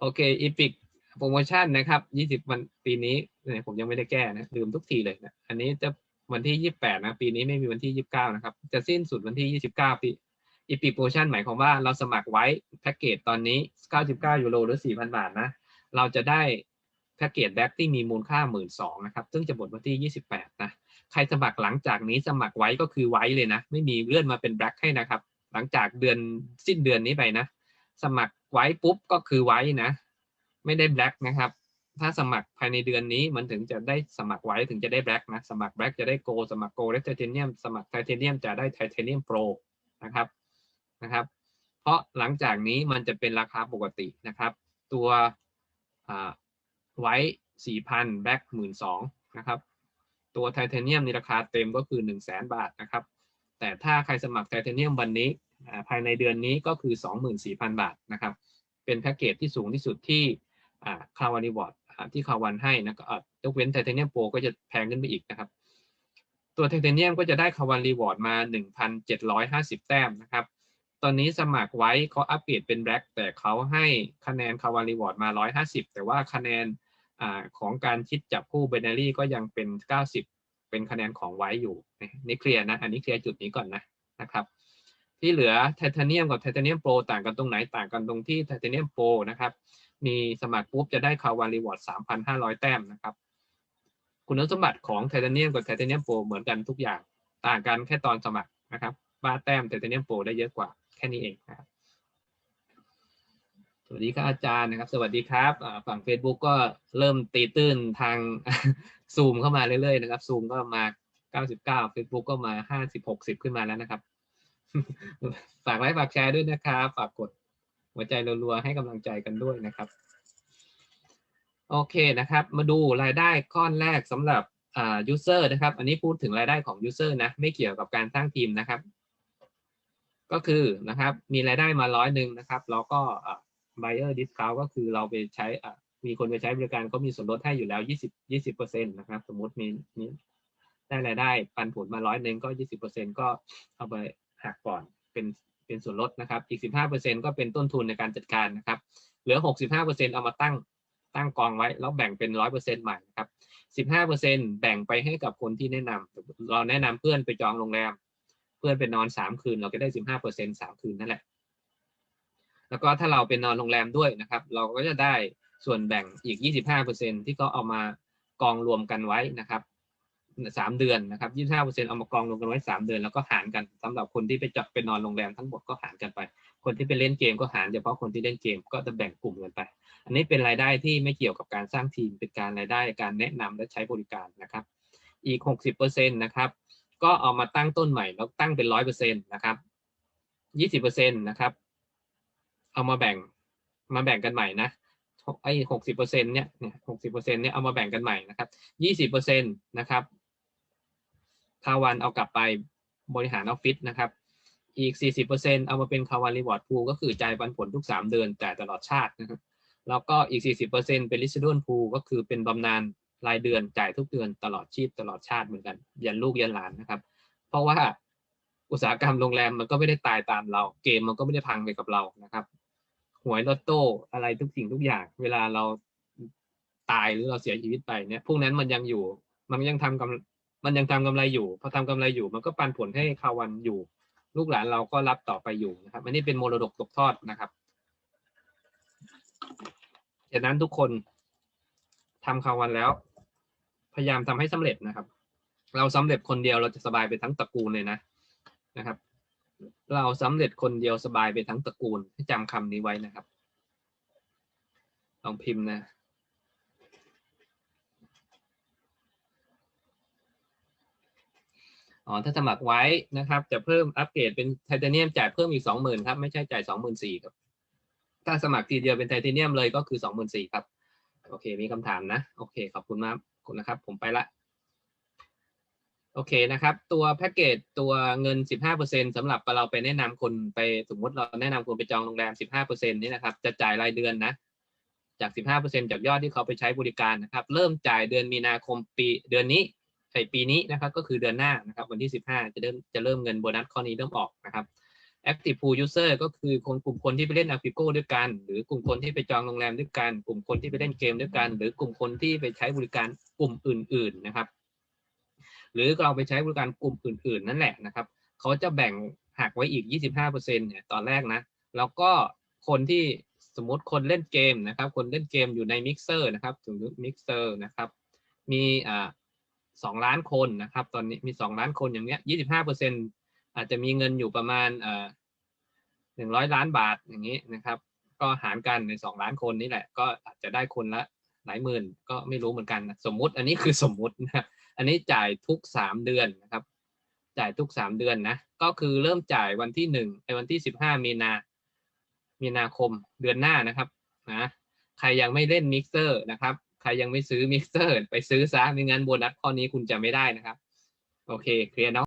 โอเคอีพิกโปรโมชั่นนะครับยี่สิบวันปีนี้เนี่ยผมยังไม่ได้แก้นะลืมทุกทีเลยนะอันนี้จะวันที่ยี่แปดนะ ปีนี้ไม่มีวันที่ยี่สิบเก้านะครับ จะสิ้นสุดวันที่ยี่สิบเก้าปีอีพิกโปรโมชั่นหมายความว่าเราสมัครไว้แพ็กเกจตอนนี้เก้าสิบเก้ายูโรหรือสี่พันบาทนะ เราจะได้แพ็กเกจแบ็กที่มีมูลค่าหมื่นสองนะครับ ซึ่งจะหมดวันที่ยี่สิบแปดนะ ใครสมัครหลังจากนี้สมัครไว้ก็คือไว้เลยนะ ไม่มีเลื่อนมาเป็นแบล็คให้นะครับ หลังจากเดือนสิ้นเดือนนี้ไปนะ สมัครไว้ปุ๊บก็คือไว้นะ ไม่ได้แบล็คนะครับ ถ้าสมัครภายในเดือนนี้มันถึงจะได้สมัครไว้ถึงจะได้แบล็คนะ สมัครแบล็คจะได้โกสมัครโกได้ไทเทเนียมสมัครไทเทเนียมจะได้ไทเทเนียมโปรนะครับนะครับ เพราะหลังจากนี้มันจะเป็นราคาปกตินะครับ ตัวอ่าไว้สี่พันแบล็คหมื่นสองนะครับ ตัวไทเทเนียมในราคาเต็มก็คือ1 0 0 0 0แสนบาทนะครับ แต่ถ้าใครสมัครไทเทเนียมวันนี้ ภายในเดือนนี้ก็คือ 24,000 บาทนะครับ เป็นแพ็กเกจที่สูงที่สุดที่คาวานิวอร์ดที่คาวันให้นะก็ยกเว้นไทเทเนียมโปรก็จะแพงขึ้นไปอีกนะครับ ตัวไทเทเนียมก็จะได้คาวันรีวอร์ดมา 1,750 แต้มนะครับ ตอนนี้สมัครไว้เขาอัปเกรดเป็นแบล็กแต่เขาให้คะแนนคาวารีวอร์ดมา 150 แต่ว่าคะแนนอของการคิดจับคู่ b บ n นารี่ก็ยังเป็น 90 เป็นคะแนนของไว้อยู่นี่เคลียร์นะ อันนี้เคลียร์จุดนี้ก่อนนะนะครับ ที่เหลือไทเทเนียมกับไทเทเนียมโปรต่างกันตรงไหนต่างกันตรงที่ไทเทเนียมโปรนะครับ มีสมัครปุ๊บจะได้คาวารีวอร์ด3,500 แต้มนะครับ คุณสมบัติของไทเทเนียมกับไทเทเนียมโปรเหมือนกันทุกอย่าง ต่างกันแค่ตอนสมัครนะครับว่าแต้มไทเทเนียมโปรได้เยอะกว่าแค่นี้เองนะครับสวัสดีครับอาจารย์นะครับ สวัสดีครับฝั่ง Facebook ก็เริ่มตีตื้นทางซูมเข้ามาเรื่อยๆนะครับซูมก็มา 99 Facebook ก็มา 50 60 ขึ้นมาแล้วนะครับ ฝากไลค์ฝากแชร์ด้วยนะครับ ฝากกดหัวใจรัวๆให้กำลังใจกันด้วยนะครับ โอเคนะครับ มาดูรายได้ก้อนแรกสำหรับอ่า user นะครับ อันนี้พูดถึงรายได้ของ user นะ ไม่เกี่ยวกับการสร้างทีมนะครับ ก็คือนะครับ มีรายได้มาร้อยหนึ่งนะครับ แล้วก็ buyer discount ก็คือเราไปใช้อะมีคนไปใช้บริการก็มีส่วนลดให้อยู่แล้ว 20 20เปอร์เซ็นต์นะครับ สมมติมีมีได้รายได้ปันผลมาร้อยหนึ่งก็ 20เปอร์เซ็นต์ก็เอาไป หักก่อนเป็นเป็นส่วนลดนะครับ อีก 15เปอร์เซ็นต์ก็เป็นต้นทุนในการจัดการนะครับ เหลือ 65เปอร์เซ็นต์เอามาตั้งตั้งกองไว้ แล้วแบ่งเป็น 100เปอร์เซ็นต์ใหม่นะครับ 15เปอร์เซ็นต์แบ่งไปให้กับคนที่แนะนำเราแนะนำเพื่อนไปจองโรงแรม เพื่อนไปนอนสามคืน เราก็ได้ 15เปอร์เซ็นต์สามคืนนั่นแหละ แล้วก็ถ้าเราเป็นนอนโรงแรมด้วยนะครับ เราก็จะได้ส่วนแบ่งอีก 25%ที่เขาเอามากองรวมกันไว้นะครับ สามเดือนนะครับ25%เปอร์เซ็นเอามากองรวมกันไว้3เดือนแล้วก็หารกันสำหรับคนที่ไปจับไปนอนโรงแรมทั้งหมดก็หารกันไป คนที่ไปเล่นเกมก็หารเฉพาะคนที่เล่นเกมก็จะแบ่งกลุ่มกันไป อันนี้เป็นรายได้ที่ไม่เกี่ยวกับการสร้างทีมเป็นการรายได้การแนะนำและใช้บริการนะครับ อีก60%นต์นะครับ ก็เอามาตั้งต้นใหม่แล้วตั้งเป็น100%นต์นะครับ20%นต์นะครับ เอามาแบ่งมาแบ่งกันใหม่นะไอ้หกสิบเปอร์เซ็นเนี่ยเนี่ยหกสิบเปอร์เซ็นต์เนี่ยเอามาแบ่งกันใหม่นะครับยี่สิบเปอร์เซ็นตนะครับ คาวันเอากลับไปบริหารออฟฟิศนะครับ อีกสี่สิบเปอร์เซ็นเอามาเป็นคาวันรีวอร์ดพูก็คือจ่ายปันผลทุกสามเดือนจ่ายตลอดชาตินะครับ แล้วก็อีกสี่สิบเปอร์เซ็นเป็นลิชดนพูก็คือเป็นบำนาญรายเดือนจ่ายทุกเดือนตลอดชีพตลอดชาติเหมือนกันยันลูกยันหลานนะครับ เพราะว่าอุตสาหกรรมโรงแรมมันก็ไม่ได้ตายตามเรา เกมมันก็ไม่ได้พังไปกับเรานะครับหวยลอตโต้อะไรทุกสิ่งทุกอย่าง เวลาเราตายหรือเราเสียชีวิตไปเนี่ยพวกนั้นมันยังอยู่ มันยังทำกำ มันยังทำกำไรอยู่ พอทำกำไรอยู่ มันก็ปันผลให้คาวันอยู่ ลูกหลานเราก็รับต่อไปอยู่นะครับอันนี้เป็นมรดกตกทอดนะครับฉะนั้นทุกคนทำคาวันแล้ว พยายามทำให้สำเร็จนะครับ เราสำเร็จคนเดียวเราจะสบายไปทั้งตระกูลเลยนะนะครับ เราสำเร็จคนเดียวสบายไปทั้งตระกูลให้จำคำนี้ไว้นะครับ ลองพิมพ์นะ อ๋อถ้าสมัครไว้นะครับ จะเพิ่มอัปเกรดเป็นไทเทเนียมจ่ายเพิ่มอีกสองหมื่นครับไม่ใช่จ่ายสองหมื่นสี่ครับ ถ้าสมัครทีเดียวเป็นไทเทเนียมเลยก็คือสองหมื่นสี่ครับ โอเค มีคำถามนะ โอเค ขอบคุณมากคุณนะครับ ผมไปละโอเคนะครับ ตัวแพ็กเกจตัวเงิน 15%สำหรับเราไปแนะนำคนไปสมมติเราแนะนำคนไปจองโรงแรม 15%นี่นะครับ จะจ่ายรายเดือนนะ จาก 15%จากยอดที่เขาไปใช้บริการนะครับ เริ่มจ่ายเดือนมีนาคมปีเดือนนี้ ในปีนี้นะครับก็คือเดือนหน้านะครับวันที่ 15 จะเริ่มจะเริ่มเงินโบนัสข้อนี้เริ่มออกนะครับ active pool user ก็คือคนกลุ่มคนที่ไปเล่น Apico ด้วยกัน หรือกลุ่มคนที่ไปจองโรงแรมด้วยกัน กลุ่มคนที่ไปเล่นเกมด้วยกัน หรือกลุ่มคนที่ไปใช้บริการกลุ่มอื่น ๆนะครับ หรือเราไปใช้บริการกลุ่มอื่น ๆ นั่นแหละนะครับเขาจะแบ่งหักไว้อีก 25%เนี่ยตอนแรกนะ แล้วก็คนที่สมมติคนเล่นเกมนะครับ คนเล่นเกมอยู่ในมิกเซอร์นะครับถึงมิกเซอร์นะครับ มีอ่า สองล้านคนนะครับ ตอนนี้มีสองล้านคนอย่างเนี้ยยี่สิบห้าเปอร์เซ็นอาจจะมีเงินอยู่ประมาณเอ่อหนึ่งร้อยล้านบาทอย่างนี้นะครับ ก็หารกันในสองล้านคนนี่แหละ ก็อาจจะได้คนละหลายหมื่นก็ไม่รู้เหมือนกันนะสมมุติอันนี้คือสมมุตินะอันนี้จ่ายทุกสามเดือนนะครับ จ่ายทุกสามเดือนนะก็คือเริ่มจ่ายวันที่หนึ่งในวันที่สิบห้ามีนา มีนาคมเดือนหน้านะครับนะใครยังไม่เล่นมิกเซอร์นะครับ ใครยังไม่ซื้อมิกเซอร์ไปซื้อซะไม่งั้นโบนัสข้อนี้คุณจะไม่ได้นะครับ โอเค เคลียร์เนาะ